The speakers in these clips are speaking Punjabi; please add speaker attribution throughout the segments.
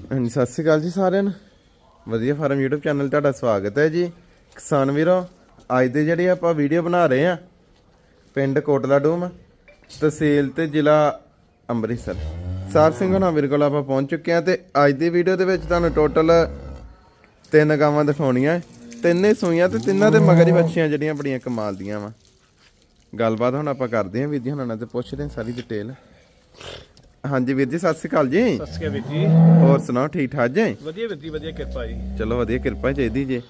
Speaker 1: ਹਾਂਜੀ, ਸਤਿ ਸ਼੍ਰੀ ਅਕਾਲ ਜੀ ਸਾਰਿਆਂ ਨੂੰ। ਵਧੀਆ ਫਾਰਮ YouTube ਚੈਨਲ ਤੁਹਾਡਾ ਸਵਾਗਤ ਹੈ ਜੀ। ਕਿਸਾਨ ਵੀਰੋ, ਅੱਜ ਦੇ ਜਿਹੜੀ ਆਪਾਂ ਵੀਡੀਓ ਬਣਾ ਰਹੇ ਆ ਪਿੰਡ ਕੋਟਲਾ ਡੂਮ, ਤਹਿਸੀਲ ਤੇ ਜ਼ਿਲ੍ਹਾ ਅੰਮ੍ਰਿਤਸਰ। ਸਾਰ ਸਿੰਘ ਹੋਣਾ ਵੀਰ ਕੋਲ ਆਪਾਂ ਪਹੁੰਚ ਚੁੱਕੇ ਆ ਤੇ ਅੱਜ ਦੀ ਵੀਡੀਓ ਦੇ ਵਿੱਚ ਤੁਹਾਨੂੰ ਟੋਟਲ ਤਿੰਨ ਗਾਵਾਂ ਦਿਖਾਉਣੀਆਂ। ਹੈ। ਤਿੰਨੇ ਸੂਈਆਂ ਤੇ ਤਿੰਨਾਂ ਦੇ ਮਗਰ ਹੀ ਬੱਚੀਆਂ ਜਿਹੜੀਆਂ ਬੜੀਆਂ ਕਮਾਲ ਦੀਆਂ ਵਾ। ਗੱਲਬਾਤ ਹੁਣ ਆਪਾਂ ਕਰਦੇ ਹਾਂ, ਵੀਰ ਜੀ ਹੁਣਾਂ ਨਾਲ ਤੇ ਪੁੱਛਦੇ ਹਾਂ ਸਾਰੀ ਡਿਟੇਲ ਹਾਂਜੀ ਵੀਰ ਜੀ ਸਤਿ ਸ਼੍ਰੀ ਅਕਾਲ ਜੀ।
Speaker 2: ਸਤਿ ਸ਼੍ਰੀ ਅਕਾਲ ਵੀਰ ਜੀ।
Speaker 1: ਹੋਰ ਸੁਣਾਓ ਠੀਕ ਠਾਕ ਜੀ?
Speaker 2: ਵਧੀਆ ਵੀਰ ਜੀ ਵਧੀਆ ਕਿਰਪਾ ਜੀ।
Speaker 1: ਚਲੋ ਵਧੀਆ ਕਿਰਪਾ ਚਾਹੀਦੀ ਜੀ।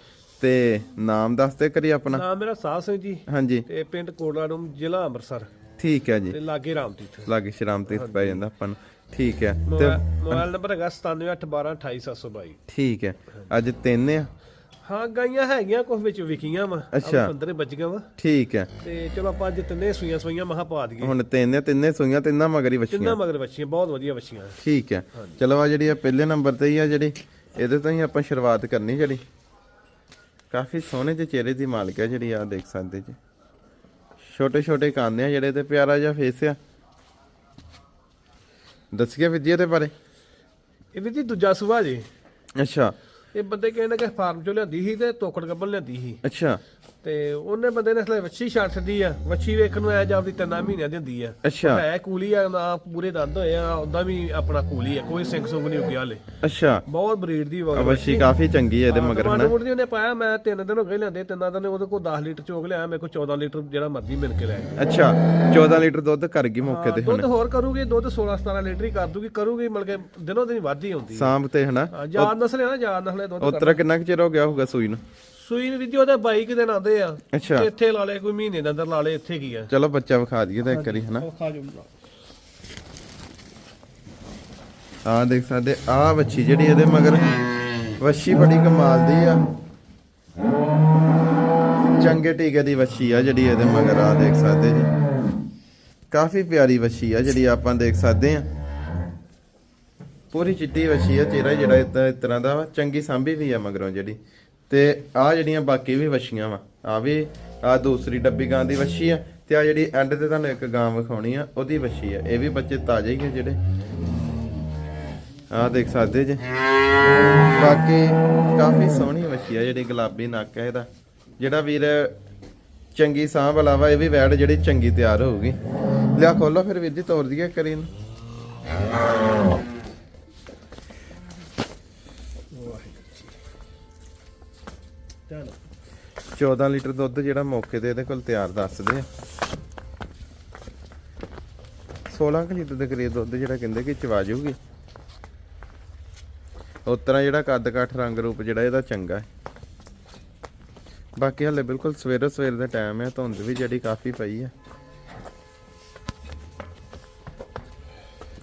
Speaker 1: ਤੇ ਨਾਮ ਦੱਸ ਤੇ ਕਰੀ ਆਪਣਾ।
Speaker 2: ਨਾਮ ਮੇਰਾ ਸਾਹ ਸਿੰਘ ਜੀ।
Speaker 1: ਹਾਂਜੀ।
Speaker 2: ਤੇ ਪਿੰਡ ਕੋਟਲਾ ਨੂੰ ਜ਼ਿਲ੍ਹਾ ਅੰਮ੍ਰਿਤਸਰ।
Speaker 1: ਠੀਕ ਹੈ ਜੀ।
Speaker 2: ਤੇ ਲਾਗੇ ਰਾਮਤੀਰਥ।
Speaker 1: ਲਾਗੇ ਸ਼ਰਾਮ ਤੇ ਪੈ ਜਾਂਦਾ ਆਪਾਂ ਨੂੰ। ਠੀਕ ਹੈ। ਤੇ
Speaker 2: ਮੋਬਾਈਲ ਨੰਬਰ ਹੈਗਾ 9781122722
Speaker 1: ਠੀਕ ਹੈ। ਅੱਜ ਤਿੰਨ ਆ।
Speaker 2: ਹਾਂ ਗਾਈਆਂ ਹੈਗੀਆਂ ਕੁਝ ਵਿੱਚ ਵਿਕੀਆਂ ਵਾ।
Speaker 1: ਅੱਛਾ।
Speaker 2: 15 ਬੱਜੀਆਂ ਵਾ।
Speaker 1: ਠੀਕ ਹੈ।
Speaker 2: ਤੇ ਚਲੋ ਆਪਾਂ ਅੱਜ ਤਿੰਨੇ ਸੂਈਆਂ ਸੂਈਆਂ ਮਹਾ ਪਾ ਦਈਏ।
Speaker 1: ਹੁਣ ਤਿੰਨ ਤਿੰਨੇ ਸੂਈਆਂ ਤਿੰਨਾਂ ਮਗਰ ਹੀ
Speaker 2: ਤਿੰਨਾਂ ਮਗਰ ਬੱਚੀਆਂ ਬਹੁਤ ਵਧੀਆ ਬੱਚੀਆਂ
Speaker 1: ਠੀਕ ਹੈ। ਚਲੋ ਆ ਜਿਹੜੀ ਆ ਪਹਿਲੇ ਨੰਬਰ ਤੇ ਹੀ ਆ ਜਿਹੜੀ ਇਹਦੇ ਤੋਂ ਹੀ ਆਪਾਂ ਸ਼ੁਰੂਆਤ ਕਰਨੀ ਜਿਹੜੀ। ਕਾਫੀ ਸੋਹਣੇ ਜਿਹੇ ਚਿਹਰੇ ਦੀ ਮਾਲਕ ਹੈ ਜਿਹੜੀ ਆ ਦੇਖ ਸਕਦੇ ਜੀ। ਛੋਟੇ ਛੋਟੇ ਕੰਨ ਆ ਜਿਹੜੇ ਤੇ ਪਿਆਰਾ ਜਿਹਾ ਫੇਸ ਆ। ਦੱਸਿਆ ਵਿਦਿਆ ਦੇ ਬਾਰੇ।
Speaker 2: ਇਹ ਵੀ ਜੀ ਦੂਜਾ ਸੁਭਾ ਜੀ।
Speaker 1: ਅੱਛਾ।
Speaker 2: ਇਹ ਬੰਦੇ ਕਹਿੰਦੇ ਕਿ ਫਾਰਮ ਚੋਂ ਲਿਆਂਦੀ ਸੀ ਤੇ ਤੋਕੜ ਗੱਬਲ ਲਿਆਂਦੀ ਸੀ।
Speaker 1: ਅੱਛਾ।
Speaker 2: ਤੇ ਉਹਨੇ ਬੰਦੇ ਨੇ ਅਸਲੇ ਵੱਛੀ ਛੱਡ ਛੱਡੀ ਆ। ਵੱਛੀ ਵੇਖਣ ਨੂੰ ਐ ਜਾਂਦੀ ਤਿੰਨਾਂ ਮਹੀਨਿਆਂ ਦੀ ਹੁੰਦੀ ਆ।
Speaker 1: ਅੱਛਾ।
Speaker 2: ਹੈ ਕੂਲੀ ਆ ਨਾ ਪੂਰੇ ਦੰਦ ਹੋਏ ਆ ਉਹਦਾ ਵੀ ਆਪਣਾ ਕੂਲੀ ਆ ਕੋਈ ਸਿੰਘ ਸੁੰਗ ਨਹੀਂ ਉੱਗਿਆ ਹਲੇ।
Speaker 1: ਅੱਛਾ।
Speaker 2: ਬਹੁਤ ਬਰੀਡ ਦੀ ਵਗ
Speaker 1: ਅਵਸ਼ੀ ਕਾਫੀ ਚੰਗੀ ਹੈ ਇਹਦੇ ਮਗਰ ਹਨਾ?
Speaker 2: ਮੁੰਡੇ ਉਹਨੇ ਪਾਇਆ ਮੈਂ ਤਿੰਨ ਦਿਨ ਹੋ ਗਏ ਲਿਆਂਦੇ ਤਿੰਨਾਂ ਦਿਨ ਉਹਦੇ ਕੋਲ 10 ਲੀਟਰ ਚੋਕ ਲਿਆ ਮੇਰੇ ਕੋਲ 14 ਲੀਟਰ ਜਿਹੜਾ ਮਰਜ਼ੀ ਮਿਲ ਕੇ ਲੈ
Speaker 1: ਅੱਛਾ 14 ਲੀਟਰ ਦੁੱਧ ਕਰ ਗਈ ਮੌਕੇ ਤੇ
Speaker 2: ਦੁੱਧ ਹੋਰ ਕਰੂਗੀ ਦੁੱਧ 16 17 ਲੀਟਰ ਹੀ ਕਰ ਦੂਗੀ ਕਰੂਗੀ ਮਿਲ ਕੇ ਦਿਨੋਂ ਦਿਨ ਵੱਧਦੀ ਆਉਂਦੀ
Speaker 1: ਸਾਂਭ ਤੇ ਹਨਾ?
Speaker 2: ਜਾਨ ਨਸਲ ਹੈ ਨਾ ਜਾਨ ਨਸਲ ਦੁੱਧ
Speaker 1: ਉਤਰਾ ਕਿੰਨਾ ਕੁ ਚਿਰ ਹੋ ਗਿਆ ਹੋਊਗਾ ਸੂਈ ਨੂੰ?
Speaker 2: ਸੂਈ ਨੂੰ ਵੀ ਉਹਦੇ 22 ਕੁ ਦਿਨ ਆਉਂਦੇ ਆ।
Speaker 1: ਅੱਛਾ।
Speaker 2: ਤੇ ਇੱਥੇ ਲਾ ਲੇ ਕੋਈ ਮਹੀਨੇ ਦੇ ਅੰਦਰ ਲਾ ਲੇ ਇੱਥੇ ਕੀ ਆ?
Speaker 1: ਚਲੋ ਬੱਚਾ ਵਿਖਾ ਦਈਏ ਤਾਂ ਇੱਕ ਵਾਰੀ ਹਨਾ?
Speaker 2: ਉਹ ਖਾ
Speaker 1: ਆ ਦੇਖ ਸਕਦੇ ਆ ਵੱਛੀ ਜਿਹੜੀ ਇਹਦੇ ਮਗਰ ਵੱਛੀ ਬੜੀ ਕਮਾਲ ਦੀ ਆ। ਚੰਗੇ ਟੀਕੇ ਦੀ ਵੱਛੀ ਆ ਜਿਹੜੀ ਇਹਦੇ ਮਗਰ ਆ ਦੇਖ ਸਕਦੇ ਜੀ। ਕਾਫੀ ਪਿਆਰੀ ਵੱਛੀ ਆ ਜਿਹੜੀ ਆਪਾਂ ਦੇਖ ਸਕਦੇ ਆ। ਪੂਰੀ ਚਿੱਟੀ ਵੱਛੀ ਆ ਚਿਹਰਾ ਜਿਹੜਾ ਇਸ ਤਰ੍ਹਾਂ ਦਾ ਚੰਗੀ ਸਾਂਭੀ ਵੀ ਆ ਮਗਰੋਂ ਜਿਹੜੀ। ਤੇ ਆ ਜਿਹੜੀਆਂ ਬਾਕੀ ਵੀ ਵੱਛੀਆਂ ਵਾ, ਆ ਵੀ ਆ ਦੂਸਰੀ ਡੱਬੀ ਗਾਂ ਦੀ ਵੱਛੀ ਆ ਤੇ ਆ ਜਿਹੜੀ ਐਂਡ ਤੇ ਤੁਹਾਨੂੰ ਇੱਕ ਗਾਂ ਵਿਖਾਉਣੀ ਆ, ਉਹਦੀ ਵੱਛੀ ਆ। ਇਹ ਵੀ ਬੱਚੇ ਤਾਜ਼ੇ ਹੀ ਆ ਜਿਹੜੇ। ਆ ਦੇਖ ਸਕਦੇ ਜੇ। ਬਾਕੀ ਕਾਫੀ ਸੋਹਣੀ ਮੱਛੀ ਆ ਜਿਹੜੀ ਗੁਲਾਬੀ ਨੱਕ ਹੈ ਇਹਦਾ। ਜਿਹੜਾ ਵੀਰ ਚੰਗੀ ਸਾਂਭ ਵਾਲਾ ਇਹ ਵੀ ਵੈੜ ਜਿਹੜੀ ਚੰਗੀ ਤਿਆਰ ਹੋਊਗੀ। ਲਿਆ ਖੋਲੋ ਫਿਰ ਵੀਰ ਜੀ ਤੋੜ ਦਈਏ ਕਰੀ 14 ਲੀਟਰ ਦੁੱਧ ਜਿਹੜਾ ਮੌਕੇ ਤੇ ਇਹਦੇ ਕੋਲ ਤਿਆਰ ਦੱਸਦੇ ਆ। 16 ਕੁ ਲੀਟਰ ਦੇ ਕਰੀਬ ਦੁੱਧ ਜਿਹੜਾ ਕਹਿੰਦੇ ਕਿ ਚਵਾ ਜਾਊਗੀ। ਉਤਰਾ ਜਿਹੜਾ ਕੱਦ ਕਾਠ ਰੰਗ ਰੂਪ ਜਿਹੜਾ ਇਹਦਾ ਚੰਗਾ ਹੈ। ਬਾਕੀ ਹਲੇ ਬਿਲਕੁਲ ਸਵੇਰੇ ਸਵੇਰ ਦਾ ਟਾਈਮ ਹੈ, ਧੁੰਦ ਵੀ ਜਿਹੜੀ ਕਾਫੀ ਪਈ ਹੈ।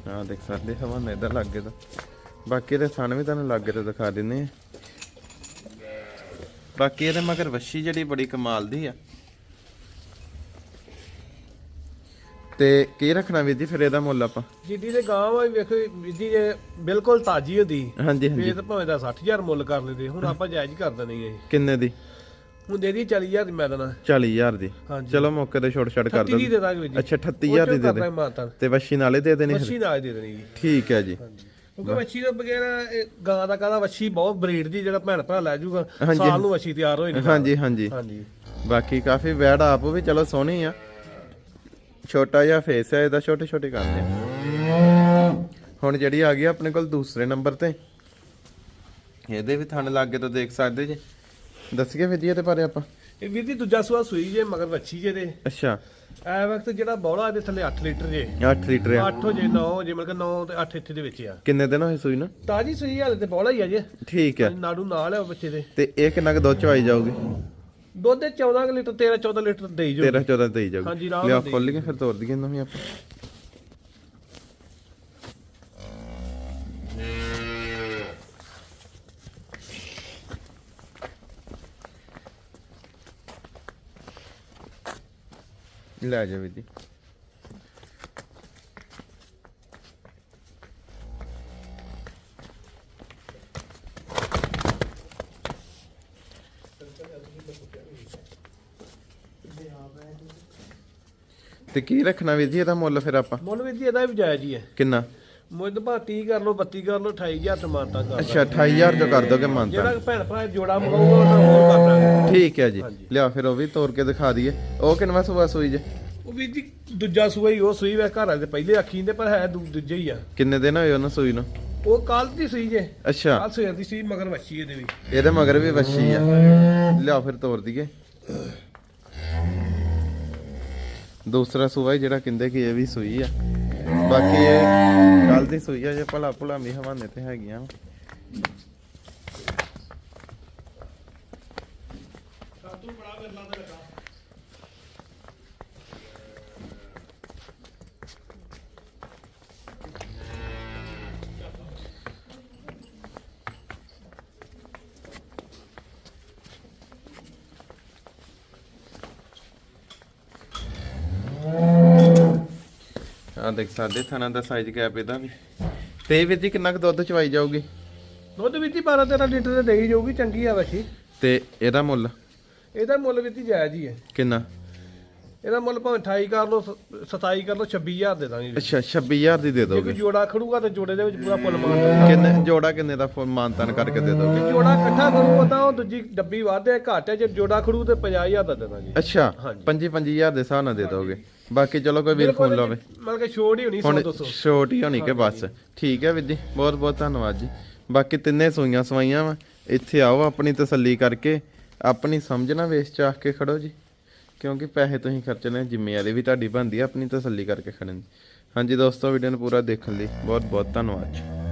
Speaker 1: ਆ ਦੇਖ ਸਕਦੇ ਹਵਾ ਨੇ ਇਧਰ ਲੱਗੇ ਤਾਂ। ਬਾਕੀ ਇਹਦੇ ਥਣ ਵੀ ਤੁਹਾਨੂੰ ਲੱਗੇ ਤੇ ਦਿਖਾ ਦਿੰਨੇ ਆ ਬਾਕੀ ਇਹਦੇ ਮਗਰ ਵੱਛੀ ਜਿਹੜੀ ਬੜੀ ਕਮਾਲ ਦੀ ਆ। ਤੇ ਕੀ ਰੱਖਣਾ ਵੀਰ ਜੀ ਫਿਰ ਇਹਦਾ ਮੁੱਲ ਆਪਾਂ?
Speaker 2: ਜਿੱਦੀ ਦੇ ਗਾਂ ਵਾ ਵੇਖੋ ਜਿੱਦੀ ਜੇ ਬਿਲਕੁਲ ਤਾਜੀ ਹੁੰਦੀ
Speaker 1: ਹਾਂਜੀ ਹਾਂਜੀ।
Speaker 2: ਫੇਰ ਤਾਂ ਭਾਵੇਂ ਦਾ 60000 ਮੁੱਲ ਕਰ ਲੈਂਦੇ ਹੁਣ ਆਪਾਂ ਜਾਇਜ਼ ਕਰ ਦੇਣੀ ਹੈ
Speaker 1: ਕਿੰਨੇ ਦੀ?
Speaker 2: ਹੁਣ ਦੇ ਦੀ 40000 ਦੀ ਮੈਂ ਦੇਣਾ।
Speaker 1: 40000 ਦੀ। ਚਲੋ ਮੌਕੇ ਤੇ ਛੋਟ ਛੱਡ ਕਰ
Speaker 2: 30 ਦੀ
Speaker 1: ਅੱਛਾ 38000 ਦੀ ਦੇ ਦੇ। ਤੇ ਵੱਛੀ ਨਾਲੇ ਦੇ ਦੇਣੀ
Speaker 2: ਵੱਛੀ ਨਾਲ ਦੇ ਦੇਣੀ
Speaker 1: ਠੀਕ ਹੈ ਜੀ।
Speaker 2: ਕਿਉਂਕਿ ਵੱਛੀ ਬਗੈਰ ਇਹ ਗਾਂ ਦਾ ਕਾਹਦਾ ਵੱਛੀ ਬਹੁਤ ਬਰੀਡ ਦੀ ਜਿਹੜਾ ਭੈਣ ਭਰਾ ਲੈ
Speaker 1: ਹਾਂਜੀ।
Speaker 2: ਸਾਲ ਨੂੰ ਵੱਛੀ ਤਿਆਰ ਹੋਈ ਨਹੀਂ
Speaker 1: ਹਾਂਜੀ ਹਾਂਜੀ।
Speaker 2: ਹਾਂਜੀ।
Speaker 1: ਬਾਕੀ ਕਾਫੀ ਵੈੜ ਆਪ ਵੀ ਚਲੋ ਸੋਹਣੀ ਆ। ਛੋਟਾ ਜਿਹਾ ਫੇਸ ਹੈ ਇਹਦਾ ਛੋਟੇ ਛੋਟੇ ਆ। ਹੁਣ ਜਿਹੜੀ ਆ ਗਈ ਆ ਆਪਣੇ ਕੋਲ ਦੂਸਰੇ ਨੰਬਰ ਤੇ। ਇਹਦੇ ਵੀ ਥਣ ਲੱਗੇ ਤੋਂ ਦੇਖ ਸਕਦੇ ਜੀ। ਦੱਸੀਏ ਫਿਰ ਜੀ ਇਹਦੇ ਬਾਰੇ ਆਪਾਂ।
Speaker 2: ਇਹ ਵੀਰ ਜੀ ਦੂਜਾ ਸੂਆ ਸੂਈ ਜੇ ਮਗਰ ਵੱਛੀ ਜੇ ਦੇ
Speaker 1: ਅੱਛਾ।
Speaker 2: ਐ ਵਕਤ ਜਿਹੜਾ ਬੌਲਾ ਦੇ ਥੱਲੇ 8 ਲੀਟਰ ਜੇ।
Speaker 1: 8 ਲੀਟਰ ਆ।
Speaker 2: 8 ਹੋ ਜੇ 9 ਜੇ ਮਤਲਬ 9 ਤੇ 8 ਇੱਥੇ ਦੇ ਵਿੱਚ ਆ।
Speaker 1: ਕਿੰਨੇ ਦਿਨ ਹੋਏ ਸੂਈ ਨੂੰ?
Speaker 2: ਤਾਜੀ ਸੂਈ ਹਾਲੇ ਤੇ ਬੌਲਾ ਹੀ ਆ ਜੇ।
Speaker 1: ਠੀਕ ਹੈ
Speaker 2: ਨਾੜੂ ਨਾਲ ਆ ਉਹ ਬੱਚੇ ਦੇ।
Speaker 1: ਤੇ ਇਹ ਕਿੰਨਾ ਕੁ ਦੁੱਧ ਚਵਾਈ ਜਾਊਗੀ?
Speaker 2: ਦੁੱਧ ਦੇ 14 ਕੁ ਲੀਟਰ 13 14 ਲੀਟਰ ਦੇਈ ਜੋ
Speaker 1: 13 14 ਤੇ ਹੀ ਜਾਊਗੀ।
Speaker 2: ਹਾਂਜੀ,
Speaker 1: ਲਿਆ
Speaker 2: ਦੇਈ
Speaker 1: ਖੋਲ ਲਈਏ ਫਿਰ ਤੋੜ ਦਈਏ ਇਹਨਾਂ ਵੀ ਆਪਾਂ। ਲੈ ਜਾ ਵੀਰ ਜੀ। ਤੇ ਕੀ ਰੱਖਣਾ ਵੀਰ ਜੀ ਇਹਦਾ ਮੁੱਲ ਫਿਰ ਆਪਾਂ?
Speaker 2: ਮੁੱਲ ਵੀਰ ਜੀ ਇਹਦਾ ਵੀ ਜਾਇਜ਼ ਹੀ ਹੈ।
Speaker 1: ਕਿੰਨਾ?
Speaker 2: ਮੁੱਦ ਭਾ 30 ਕਰ ਲਓ 32 ਕਰ ਲਓ 28000 ਟਮਾਟਾ ਕਰ
Speaker 1: ਅੱਛਾ 28000 ਜੋ ਕਰ ਦੋਗੇ ਮੰਨਤਾ?
Speaker 2: ਜਿਹੜਾ ਭੈਣ ਭਰਾ ਜੋੜਾ ਮੰਗਾਊਗਾ ਉਹਨਾਂ ਹੋਰ ਕਰ ਦਾਂਗੇ।
Speaker 1: ਠੀਕ ਹੈ ਜੀ। ਲਿਆ ਫਿਰ ਉਹ ਵੀ ਤੋੜ ਕੇ ਦਿਖਾ ਦਈਏ। ਉਹ ਕਿੰਨਵਾ ਸੁਬਾ ਸੂਈ ਜੇ?
Speaker 2: ਉਹ ਵੀ ਜੀ ਦੂਜਾ ਸੂਆ ਹੀ ਉਹ ਸੂਈ ਵੇ ਘਰ ਵਾਲੇ ਦੇ ਪਹਿਲੇ ਆਖੀ ਦੇ ਪਰ ਹੈ ਦੂ- ਦੂਜੇ ਹੀ ਆ।
Speaker 1: ਕਿੰਨੇ ਦਿਨ ਹੋਏ ਉਹਨਾਂ ਸੂਈ ਨੂੰ?
Speaker 2: ਉਹ ਕੱਲ ਦੀ ਸੂਈ ਜੇ।
Speaker 1: ਅੱਛਾ।
Speaker 2: ਕੱਲ ਸਵੇਰ ਦੀ ਸੀ ਮਗਰ ਵੱਛੀ ਇਹਦੇ ਵੀ।
Speaker 1: ਇਹਦੇ ਮਗਰ ਵੀ ਵੱਛੀ ਆ। ਲਿਆ ਫਿਰ ਤੋੜ ਦਈਏ। ਦੂਸਰਾ ਸੂਆ ਹੀ ਜਿਹੜਾ ਕਹਿੰਦੇ ਕਿ ਇਹ ਵੀ ਸੂਈ ਆ। ਬਾਕੀ ਇਹ ਕੱਲ ਦੀ ਸੂਈ ਆ ਜੇ ਭਲਾ ਭੁਲਾ ਵੀ ਹਵਾਨੇ ਤੇ ਹੈਗੀਆਂ ਵਾਂ। ਆ ਦੇਖ ਸਾਡੇ ਥਾਣਾ ਦਾ ਸਾਈਜ਼ ਕੈਪ ਇਹਦਾ ਵੀ। ਤੇ ਵੀਰ ਜੀ ਕਿੰਨਾ ਕੁ ਦੁੱਧ ਚਵਾਈ ਜਾਊਗੀ?
Speaker 2: ਦੁੱਧ ਵਿੱਚ ਹੀ 12 13 ਲੀਟਰ ਦੇ ਦੇਈ ਜਾਊਗੀ ਚੰਗੀ ਆ ਵੱਛੀ
Speaker 1: ਤੇ ਇਹਦਾ ਮੁੱਲ?
Speaker 2: ਇਹਦਾ ਮੁੱਲ ਵਿੱਚ ਹੀ ਜਾਇਜ਼ ਹੀ ਹੈ।
Speaker 1: ਕਿੰਨਾ?
Speaker 2: ਇਹਦਾ ਮੁੱਲ ਭਾਵੇਂ 28 ਕਰ ਲਓ ਸ- 27 ਕਰ ਲਓ 26000 ਦੇ ਦਾਂਗੇ ਜੀ।
Speaker 1: ਅੱਛਾ 26000 ਦੀ ਦੇ
Speaker 2: ਜੇ
Speaker 1: ਦੋਗੇ?
Speaker 2: ਕੋਈ ਜੋੜਾ ਖੜੂਗਾ ਤੇ ਜੋੜੇ ਦੇ ਵਿੱਚ ਪੂਰਾ ਫੁੱਲ ਮਾਰ ਦਾਂਗੇ
Speaker 1: ਕਿੰਨੇ ਜੋੜਾ ਕਿੰਨੇ ਦਾ ਫੁੱਲ ਮਾਨਤਨ ਕਰਕੇ ਦੇ ਦੋਗੇ?
Speaker 2: ਜੋੜਾ ਇਕੱਠਾ ਕਰੂਗਾ ਤਾਂ ਉਹ ਦੂਜੀ ਡੱਬੀ ਵਾਧੇ ਘੱਟ ਹੈ ਜੇ ਜੋੜਾ ਖੜੂ ਤੇ 50000 ਦਾ ਦੇ ਦਾਂਗੇ।
Speaker 1: ਅੱਛਾ
Speaker 2: ਹਾਂਜੀ।
Speaker 1: 25 25000 ਦੇ ਹਿਸਾਬ ਨਾਲ ਦੇ ਦੋਗੇ। ਬਾਕੀ ਚਲੋ ਕੋਈ ਵੀਰ ਫੋਨ ਲਾਵੇ।
Speaker 2: ਮਤਲਬ ਕਿ ਛੋੜ ਹੀ ਹੋਣੀ 100
Speaker 1: ਹੁਣ
Speaker 2: 200
Speaker 1: ਛੋਟ ਹੀ ਹੋਣੀ ਕਿ ਬਸ। ਠੀਕ ਹੈ ਵੀਰ ਜੀ ਬਹੁਤ ਬਹੁਤ ਧੰਨਵਾਦ ਜੀ। ਬਾਕੀ ਤਿੰਨੇ ਸੂਈਆਂ ਸਵਾਈਆਂ ਵਾ। ਇੱਥੇ ਆਓ ਆਪਣੀ ਤਸੱਲੀ ਕਰਕੇ ਆਪਣੀ ਸਮਝ ਨਾਲ ਵੇਚ ਚਾਹ ਕੇ ਖੜੋ ਜੀ। ਕਿਉਂਕਿ ਪੈਸੇ ਤੁਸੀਂ ਖਰਚਣੇ ਜ਼ਿੰਮੇਵਾਰੀ ਵੀ ਤੁਹਾਡੀ ਬਣਦੀ ਹੈ ਆਪਣੀ ਤਸੱਲੀ ਕਰਕੇ ਖੜਨ ਦੀ। ਹਾਂਜੀ ਦੋਸਤੋ ਵੀਡੀਓ ਨੂੰ ਪੂਰਾ ਦੇਖਣ ਲਈ ਬਹੁਤ ਬਹੁਤ ਧੰਨਵਾਦ ਜੀ।